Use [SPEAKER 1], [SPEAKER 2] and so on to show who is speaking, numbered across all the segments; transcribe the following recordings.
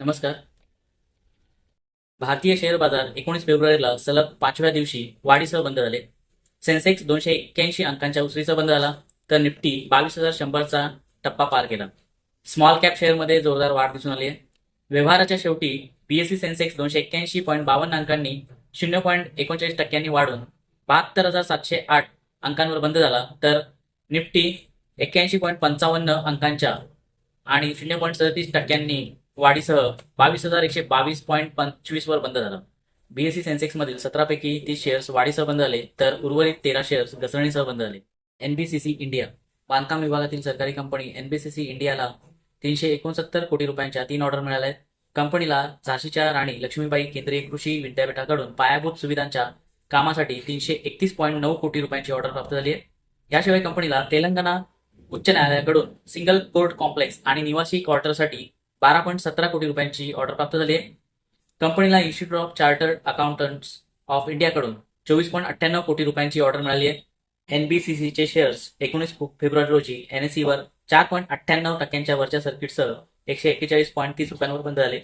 [SPEAKER 1] नमस्कार. भारतीय शेअर बाजार एकोणीस फेब्रुवारीला सलग पाचव्या दिवशी वाढीसह बंद झाले. सेन्सेक्स दोनशे एक्क्याऐंशी अंकांच्या उसळीसह बंद झाला तर निफ्टी बावीस हजार शंभरचा टप्पा पार केला. स्मॉल कॅप शेअरमध्ये जोरदार वाढ दिसून आली आहे. व्यवहाराच्या शेवटी बीएससी सेन्सेक्स दोनशे एक्क्याऐंशी पॉईंट बावन्न अंकांनी शून्य पॉईंट एकोणचाळीस टक्क्यांनी वाढून बहात्तर हजार सातशे आठ अंकांवर बंद झाला. तर निफ्टी एक्क्याऐंशी पॉईंट पंचावन्न अंकांच्या आणि शून्य पॉईंट सदतीस टक्क्यांनी वाढीसह बावीस हजार एकशे बावीस पॉईंट पंचवीस वर बंद झाला. बीएससी सेन्सेक्स मधील सतरापैकी तीस शेअर्स वाढीसह बंद झाले तर उर्वरित तेरा शेअर्स घसरणीसह बंद झाले. एनबीसीसी इंडिया बांधकाम विभागातील सरकारी कंपनी एनबीसीसी इंडियाला तीनशे एकोणसत्तर कोटी रुपयांच्या तीन ऑर्डर मिळाल्या आहेत कंपनीला झाशीच्या राणी लक्ष्मीबाई केंद्रीय कृषी विद्यापीठाकडून पायाभूत सुविधांच्या कामासाठी तीनशे एकतीस पॉईंट नऊ कोटी रुपयांची ऑर्डर प्राप्त झाली आहे. याशिवाय कंपनीला तेलंगणा उच्च न्यायालयाकडून सिंगल कोर्ट कॉम्प्लेक्स आणि निवासी क्वार्टरसाठी बारा पॉईंट सतरा कोटी रुपयांची ऑर्डर प्राप्त झाली आहे. कंपनीला institute of chartered accountants of इंडियाकडून चोवीस पॉईंट अठ्ठ्याण्णव कोटी रुपयांची ऑर्डर मिळाली आहे. एनबीसीसीचे शेअर्स एकोणीस फेब्रुवारी रोजी एनएसईवर चार पॉईंट अठ्ठ्याण्णव टक्क्यांच्या वरच्या सर्किटसह एकशे एक्केचाळीस पॉईंट तीस रुपयांवर बंद झाले.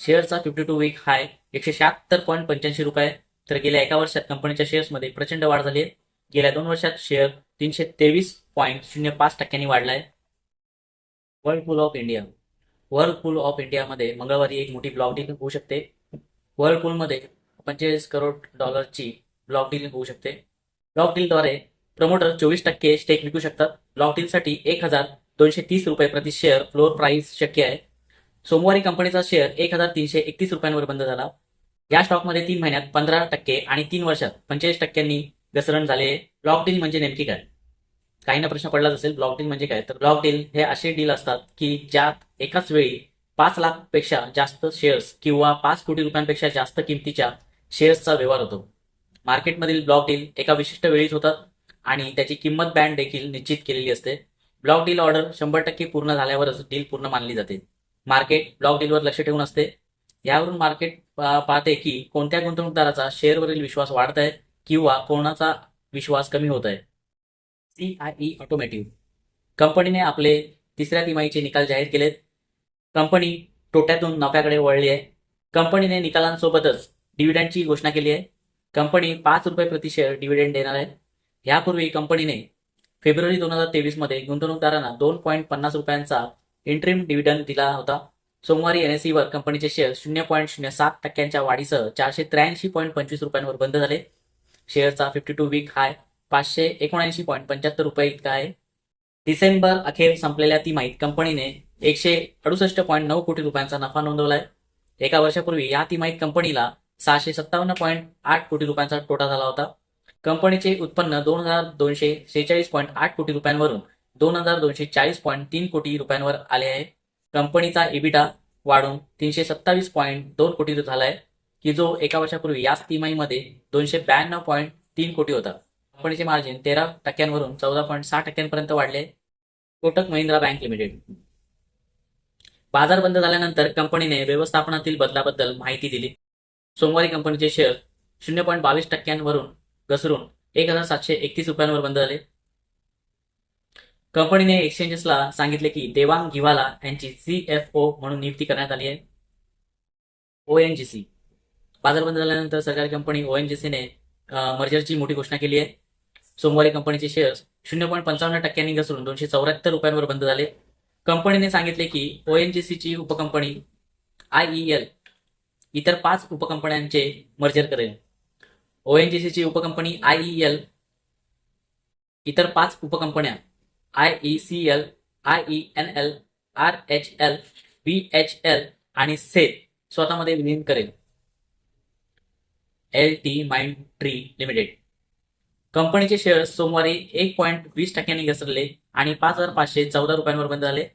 [SPEAKER 1] शेअरचा फिफ्टी टू वीक हाय एकशे शहात्तर पॉईंट पंच्याऐंशी रुपये. तर गेल्या एका वर्षात कंपनीच्या शेअर्समध्ये प्रचंड वाढ झाली आहे. गेल्या दोन वर्षात शेअर तीनशे तेवीस पॉईंट शून्य पाच टक्क्यांनी वाढला आहे Whirlpool of India Whirlpool of इंडियामध्ये मंगळवारी एक मोठी ब्लॉक डील होऊ शकते. वर्ल्डपूलमध्ये पंचेचाळीस करोड डॉलरची ब्लॉक डील होऊ शकते. ब्लॉक डीलद्वारे प्रमोटर चोवीस टक्के स्टेक विकू शकतात. ब्लॉक डीलसाठी एक हजार दोनशे तीस रुपये प्रति शेअर फ्लोअर प्राइस शक्य आहे. सोमवारी कंपनीचा शेअर एक हजार तीनशे एकतीस रुपयांवर बंद झाला. या स्टॉकमध्ये तीन महिन्यात पंधरा टक्के आणि तीन वर्षात पंचेचाळीस टक्क्यांनी घसरण झाले ब्लॉक डील म्हणजे नेमकी काय? काहींना प्रश्न पडलाच असेल ब्लॉक डील म्हणजे काय? तर ब्लॉक डील हे असे डील असतात की ज्यात एकाच वेळी पाच लाखपेक्षा जास्त शेअर्स किंवा पाच कोटी रुपयांपेक्षा जास्त किमतीच्या शेअर्सचा व्यवहार होतो. मार्केटमधील ब्लॉक डील एका विशिष्ट वेळीच होतात. आणि त्याची किंमत बँड देखील निश्चित केलेली असते. ब्लॉक डील ऑर्डर शंभर टक्के पूर्ण झाल्यावरच डील पूर्ण मानली जाते. मार्केट ब्लॉक डीलवर लक्ष ठेवून असते. यावरून मार्केट पा- पाहते की कोणत्या गुंतवणूकदाराचा शेअरवरील विश्वास वाढत आहे किंवा कोणाचा विश्वास कमी होत आहे सी आय ई ऑटोमॅटिव्ह कंपनीने आपले तिसऱ्या तिमाहीचे निकाल जाहीर केलेत. कंपनी तोट्यातून नफ्याकडे वळली आहे. कंपनीने निकालांसोबतच डिव्हिडंडची घोषणा केली आहे. कंपनी पाच रुपये प्रति शेअर डिव्हिडंड देणार आहे. यापूर्वी कंपनीने फेब्रुवारी दोन हजार तेवीसमध्ये गुंतवणूकदारांना दोन पॉईंट पन्नास रुपयांचा इंट्रीम डिव्हिडंड दिला होता. सोमवारी एनएसईवर कंपनीचे शेअर शून्य पॉईंट शून्य सात टक्क्यांच्या वाढीसह चारशे त्र्याऐंशी पॉईंट पंचवीस रुपयांवर बंद झाले. शेअरचा फिफ्टी टू वीक हाय पाचशे एकोणऐंशी पॉईंट पंच्याहत्तर रुपये इतका आहे. डिसेंबर अखेर संपलेल्या तिमाहीत कंपनीने एकशे अडुसष्ट पॉईंट नऊ कोटी रुपयांचा नफा नोंदवलाय. एका वर्षापूर्वी या तिमाहीत कंपनीला सहाशे सत्तावन्न पॉईंट आठ कोटी रुपयांचा तोटा झाला होता. कंपनीचे उत्पन्न दोन हजार दोनशे सेहेचाळीस पॉईंट आठ कोटी रुपयांवरून दोन हजार दोनशे चाळीस पॉईंट तीन कोटी रुपयांवर आले आहे. कंपनीचा इबिटा वाढून तीनशे सत्तावीस पॉईंट दोन कोटी झालाय की जो एका वर्षापूर्वी याच तिमाहीमध्ये दोनशे ब्याण्णव पॉईंट तीन कोटी होता. कंपनीचे मार्जिन तेरा टक्क्यांवरून चौदा पॉईंट सहा टक्क्यांपर्यंत वाढले. Kotak Mahindra bank limited. बाजार बंद झाल्यानंतर कंपनीने व्यवस्थापनातील बदलाबद्दल माहिती दिली. सोमवारी कंपनीचे शेअर शून्य पॉईंट बावीस टक्क्यांवरून घसरून. एक हजार सातशे एकतीस रुपयांवर बंद झाले. कंपनीने एक्सचेंजेसला सांगितले की देवांग घिवाला यांची सीएफओ म्हणून नियुक्ती करण्यात आली आहे. ओएनजीसी बाजार बंद झाल्यानंतर सरकारी कंपनी ओएनजीसीने मर्जरची मोठी घोषणा केली आहे. सोमवारी कंपनीचे शेअर्स शून्य पॉईंट पंचावन्न टक्क्यांनी घसरून दोनशे चौऱ्याहत्तर रुपयांवर बंद झाले. कंपनीने सांगितले की ओएनजीसीची उपकंपनी आयईएल इतर पाच उपकंपन्यांचे मर्जर करेल. ओएनजीसीची उपकंपनी आयईएल इतर पाच उपकंपन्या I E C L I E N L R H L B H L आणि सेल स्वतःमध्ये विलीन करेल. L T Mindtree limited कंपनीचे शेअर्स सोमवारी एक पॉईंट वीस टक्क्यांनी घसरले आणि पाच हजार पाचशे चौदा रुपयांवर बंद झाले.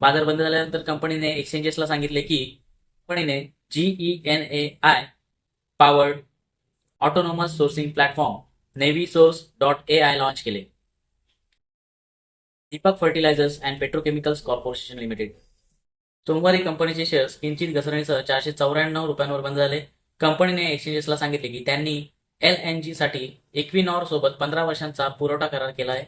[SPEAKER 1] बाजार बंद झाल्यानंतर कंपनीने एक्सचेंजेसला सांगितले की कंपनीने G E N A I powered autonomous sourcing platform navy source dot A I launch केले Deepak fertilisers and petrochemicals corporation limited सोमवारी कंपनीचे शेअर्स किंचित घसरणीसह चारशे चौऱ्याण्णव रुपयांवर बंद झाले. कंपनीने एक्सचेंजेसला सांगितले की त्यांनी एल एन जी साठी इक्विनॉर सोबत पंधरा वर्षांचा पुरवठा करार केला आहे.